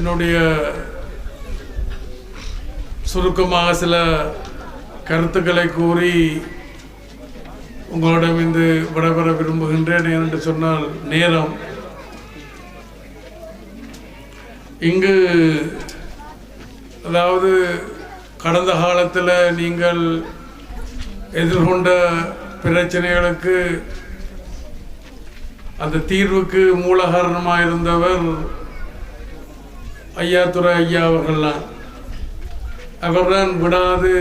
என்னுடைய சுருக்கமாக சில கருத்துக்களை கூறி உங்களிடம் இன்று விடைபெற விரும்புகின்றேன் என்று சொன்னால் நேரம். இங்கு அதாவது கடந்த காலத்தில் நீங்கள் எதிர்கொண்ட பிரச்சனைகளுக்கு அந்த தீர்வுக்கு மூல காரணமாக இருந்தவர் ஐயாத்துறை ஐயா அவர்கள்லாம். அவர்தான் விடாது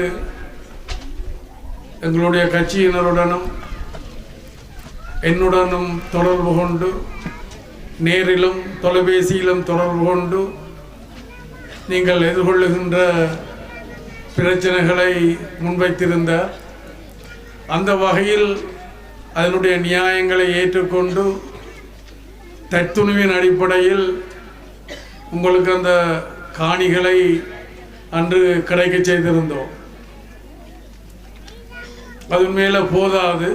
எங்களுடைய கட்சியினருடனும் என்னுடனும் தொடர்பு கொண்டு நேரிலும் தொலைபேசியிலும் தொடர்பு கொண்டு நீங்கள் எதிர்கொள்ளுகின்ற பிரச்சனைகளை முன்வைத்திருந்தார். அந்த வகையில் அதனுடைய நியாயங்களை ஏற்றுக்கொண்டு தத்துணுவின் அடிப்படையில் உங்களுக்கு அந்த காணிகளை அன்று கிடைக்க செய்திருந்தோம். அது மேலே போதாது.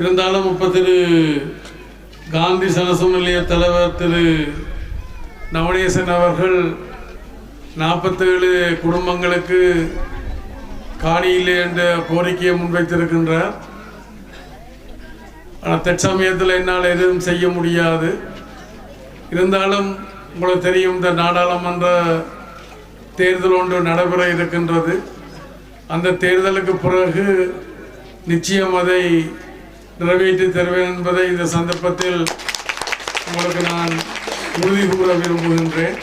இருந்தாலும் இப்போ திரு காந்தி சனசம் நிலைய தலைவர் திரு நவநேசன் அவர்கள் நாற்பத்தேழு குடும்பங்களுக்கு காணியில்லை என்ற கோரிக்கையை முன்வைத்திருக்கின்றார். ஆனால் தற்சமயத்தில் என்னால் எதுவும் செய்ய முடியாது. இருந்தாலும் உங்களுக்கு தெரியும் இந்த நாடாளுமன்ற தேர்தல் ஒன்று நடைபெற இருக்கின்றது. அந்த தேர்தலுக்கு பிறகு நிச்சயம் அதை நிறைவேற்றி தருவேன் என்பதை இந்த சந்தர்ப்பத்தில் உங்களுக்கு நான் உறுதி கூற விரும்புகின்றேன்.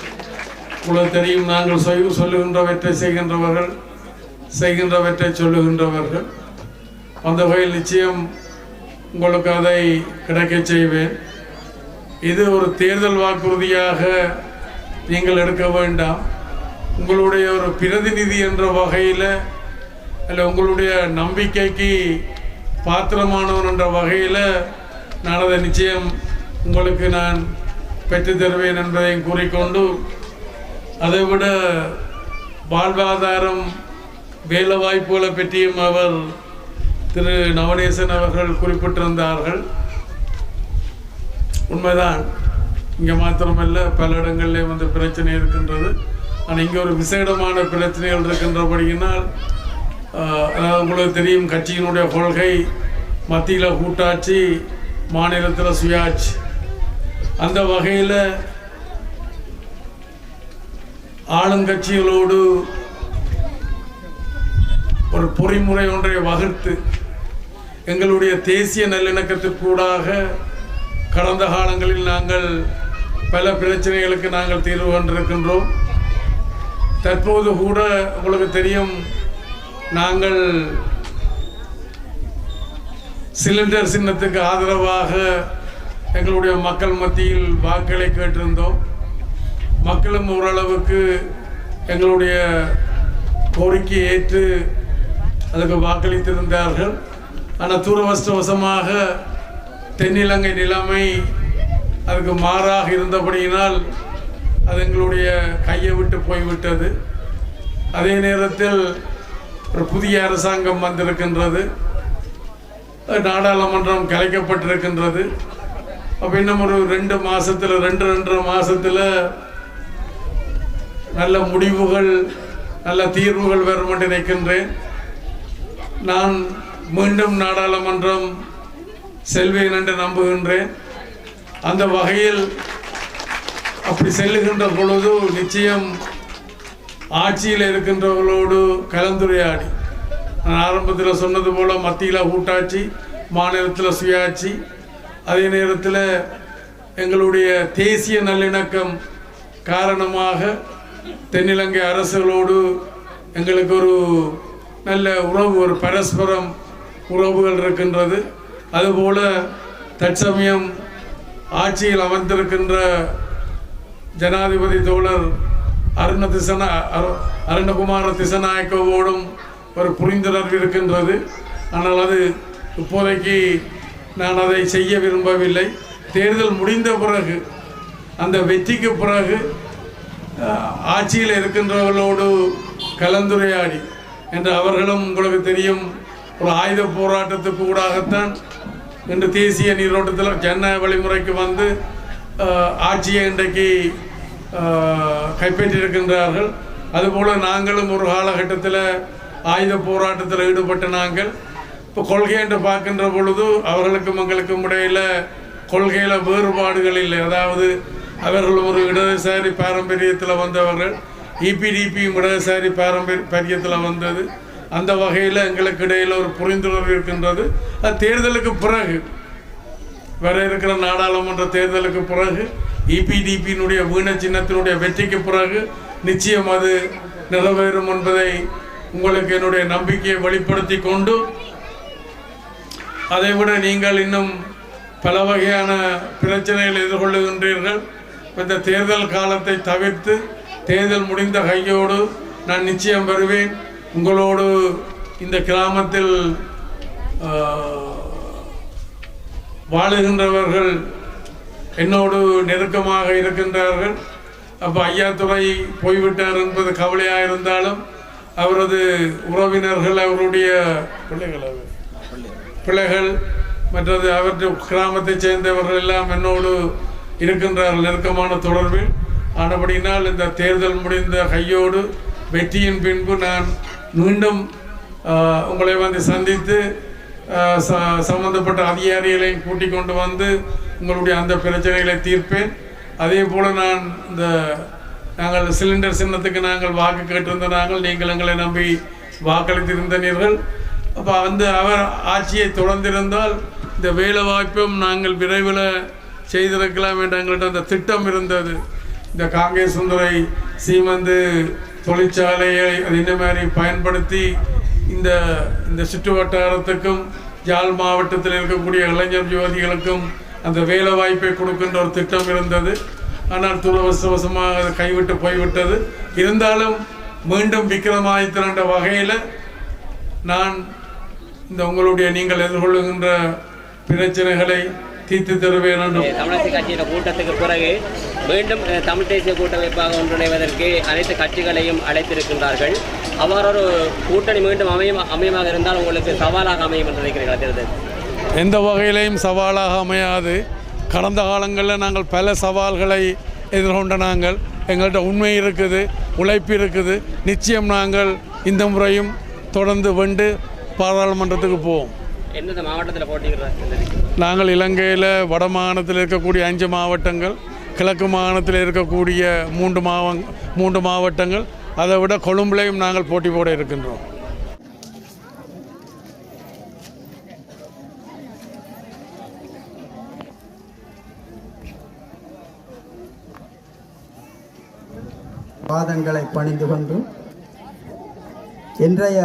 உங்களுக்கு தெரியும் நாங்கள் சொல் சொல்லுகின்றவற்றை செய்கின்றவர்கள் செய்கின்றவற்றை சொல்லுகின்றவர்கள். அந்த வகையில் நிச்சயம் உங்களுக்கு அதை கிடைக்கச் செய்வேன். இது ஒரு தேர்தல் வாக்குறுதியாக நீங்கள் எடுக்க வேண்டாம். உங்களுடைய ஒரு பிரதிநிதி என்ற வகையில் அல்ல உங்களுடைய நம்பிக்கைக்கு பாத்திரமானவன் என்ற வகையில் நான் அதை நிச்சயம் உங்களுக்கு நான் பெற்று தருவேன் என்பதையும் கூறிக்கொண்டு அதை விட வாழ்வாதாரம் வேலை வாய்ப்புகளை பற்றியும் அவர் திரு நவநேசன் அவர்கள் குறிப்பிட்டிருந்தார்கள். உண்மைதான். இங்கே மாத்திரமல்ல பல இடங்கள்லேயும் வந்து பிரச்சனை இருக்கின்றது. ஆனால் இங்கே ஒரு விசேடமான பிரச்சனைகள் இருக்கின்றபடியினால் அதாவது உங்களுக்கு தெரியும் கட்சியினுடைய கொள்கை மத்தியில் கூட்டாட்சி மாநிலத்தில் சுயாட்சி. அந்த வகையில் ஆளுங்கட்சிகளோடு ஒரு பொறிமுறை ஒன்றை வகுத்து எங்களுடைய தேசிய நல்லிணக்கத்திற்கூடாக கடந்த காலங்களில் நாங்கள் பல பிரச்சனைகளுக்கு நாங்கள் தீர்வு கண்டிருக்கின்றோம். தற்போது கூட உங்களுக்கு தெரியும் நாங்கள் சிலிண்டர் சின்னத்துக்கு ஆதரவாக எங்களுடைய மக்கள் மத்தியில் வாக்களை கேட்டிருந்தோம். மக்களும் ஓரளவுக்கு எங்களுடைய கோரிக்கையை ஏற்று அதுக்கு வாக்களித்திருந்தார்கள். ஆனால் தூரவஷ்டவசமாக தென்னிலங்கை நிலைமை அதுக்கு மாறாக இருந்தபடியினால் அது எங்களுடைய கையை விட்டு போய்விட்டது. அதே நேரத்தில் ஒரு புதிய அரசாங்கம் வந்திருக்கின்றது. நாடாளுமன்றம் கலைக்கப்பட்டிருக்கின்றது. அப்போ இன்னும் ஒரு ரெண்டு மாதத்தில் ரெண்டு ரெண்டரை மாதத்தில் நல்ல முடிவுகள் நல்ல தீர்வுகள் வரும் என்று நினைக்கின்றேன். நான் மீண்டும் நாடாளுமன்றம் செல்வேன் என்று நம்புகின்றேன். அந்த வகையில் அப்படி செல்லுகின்ற பொழுது நிச்சயம் ஆட்சியில் இருக்கின்றவர்களோடு கலந்துரையாடி. நான் ஆரம்பத்தில் சொன்னது போல் மத்தியில் கூட்டாட்சி மாநிலத்தில் சுயாட்சி அதே நேரத்தில் எங்களுடைய தேசிய நல்லிணக்கம் காரணமாக தென்னிலங்கை அரசுகளோடு எங்களுக்கு ஒரு நல்ல உறவு ஒரு பரஸ்பரம் உறவுகள் இருக்கின்றது. அதுபோல தற்சமயம் ஆட்சியில் அமர்ந்திருக்கின்ற ஜனாதிபதி தோழர் அருண திசன அரு- அருணகுமார திசநாயக்கவோடும் ஒரு புரிந்துணர்வு இருக்கின்றது. ஆனால் அது இப்போதைக்கு நான் அதை செய்ய விரும்பவில்லை. தேர்தல் முடிந்த பிறகு அந்த வெற்றிக்கு பிறகு ஆட்சியில் இருக்கின்றவர்களோடு கலந்துரையாடி என்று அவர்களும் உங்களுக்கு தெரியும் ஒரு ஆயுத போராட்டத்துக்கு ஊடாகத்தான் இன்று தேசிய நீரோட்டத்தில் ஜன வழிமுறைக்கு வந்து ஆட்சியை இன்றைக்கு கைப்பற்றியிருக்கின்றார்கள். அதுபோல் நாங்களும் ஒரு காலகட்டத்தில் ஆயுத போராட்டத்தில் ஈடுபட்ட நாங்கள். இப்போ கொள்கை என்று பார்க்கின்ற பொழுது அவர்களுக்கும் எங்களுக்கும் இடையில் கொள்கையில் வேறுபாடுகள் இல்லை. அதாவது அவர்கள் ஒரு இடதுசாரி பாரம்பரியத்தில் வந்தவர்கள் இபிடிபியும் இடதுசாரி பாரம்பரியத்தில் வந்தது. அந்த வகையில் எங்களுக்கு இடையில் ஒரு புரிந்துணர்வு இருக்கின்றது. அது தேர்தலுக்கு பிறகு வர இருக்கிற நாடாளுமன்ற தேர்தலுக்கு பிறகு இபிடிபியினுடைய வீண சின்னத்தினுடைய வெற்றிக்கு பிறகு நிச்சயம் அது நிறைவேறும் என்பதை உங்களுக்கு என்னுடைய நம்பிக்கையை வெளிப்படுத்தி கொண்டு அதைவிட நீங்கள் இன்னும் பல வகையான பிரச்சனைகளை எதிர்கொள்ளுகின்றீர்கள். இந்த தேர்தல் காலத்தை தவிர்த்து தேர்தல் முடிந்த கையோடு நான் நிச்சயம் வருவேன். உங்களோடு இந்த கிராமத்தில் வாழுகின்றவர்கள் என்னோடு நெருக்கமாக இருக்கின்றார்கள். அப்போ ஐயாத்துறை போய்விட்டார் என்பது கவலையாக இருந்தாலும் அவரது உறவினர்கள் அவருடைய பிள்ளைகள் அவர் பிள்ளைகள் மற்றது அவருடைய கிராமத்தைச் சேர்ந்தவர்கள் எல்லாம் என்னோடு இருக்கின்றார்கள் நெருக்கமான தொடர்பில். ஆனபடியினால் இந்த தேர்தல் முடிந்த கையோடு வெற்றியின் பின்பு நான் மீண்டும் உங்களை வந்து சந்தித்து ச- சம்பந்தப்பட்ட அதிகாரிகளையும் கூட்டிக் கொண்டு வந்து உங்களுடைய அந்த பிரச்சனைகளை தீர்ப்பேன். அதே போல் நான் இந்த நாங்கள் சிலிண்டர் சின்னத்துக்கு நாங்கள் வாக்கு கேட்டிருந்த நாங்கள் நீங்கள் எங்களை நம்பி வாக்களித்திருந்தனீர்கள். அப்போ வந்து அவர் ஆட்சியை தொடர்ந்திருந்தால் இந்த வேலை வாய்ப்பும் நாங்கள் விரைவில் செய்திருக்கலாம் என்று எங்கள்கிட்ட அந்த திட்டம் இருந்தது. இந்த காங்கேய சுந்தரை சீமந்து தொழிற்சாலையை அது இந்த மாதிரி பயன்படுத்தி இந்த இந்த சுற்று வட்டாரத்துக்கும் யாழ் மாவட்டத்தில் இருக்கக்கூடிய இளைஞர் யுவதிகளுக்கும் அந்த வேலை வாய்ப்பை கொடுக்கின்ற ஒரு திட்டம் இருந்தது. ஆனால் துரவசவசமாக அதை கைவிட்டு போய்விட்டது. இருந்தாலும் மீண்டும் விக்ரமாதித்தன் வகையில் நான் இந்த உங்களுடைய நீங்கள் எதிர்கொள்ளுகின்ற பிரச்சனைகளை தீர்த்து தருவேன் என்று தமிழரசு கட்சியின் கூட்டத்துக்கு பிறகு மீண்டும் தமிழ் தேசிய கூட்டமைப்பாக ஒன்றிணைவதற்கு அனைத்து கட்சிகளையும் அழைத்திருக்கின்றார்கள். அவ்வாறு ஒரு கூட்டணி மீண்டும் அமையும் அமையமாக இருந்தால் உங்களுக்கு சவாலாக அமையும் என்று நினைக்கிறீர்களா தேர்தல் எந்த வகையிலையும் சவாலாக அமையாது. கடந்த காலங்களில் நாங்கள் பல சவால்களை எதிர்கொண்ட நாங்கள். எங்கள்கிட்ட உண்மை இருக்குது உழைப்பு இருக்குது. நிச்சயம் நாங்கள் இந்த முறையும் தொடர்ந்து வெண்டு பாராளுமன்றத்துக்கு போவோம். எந்தெந்த மாவட்டத்தில் போட்டிக்கிறார் நாங்கள் இலங்கையில் வட மாகாணத்தில் இருக்கக்கூடிய அஞ்சு மாவட்டங்கள் கிழக்கு மாகாணத்தில் இருக்கக்கூடிய மூன்று மாவ மூன்று மாவட்டங்கள். அதை விட கொழும்புலையும் நாங்கள் போட்டி போட இருக்கின்றோம். பாதங்களை பணிந்து கொண்டு இன்றைய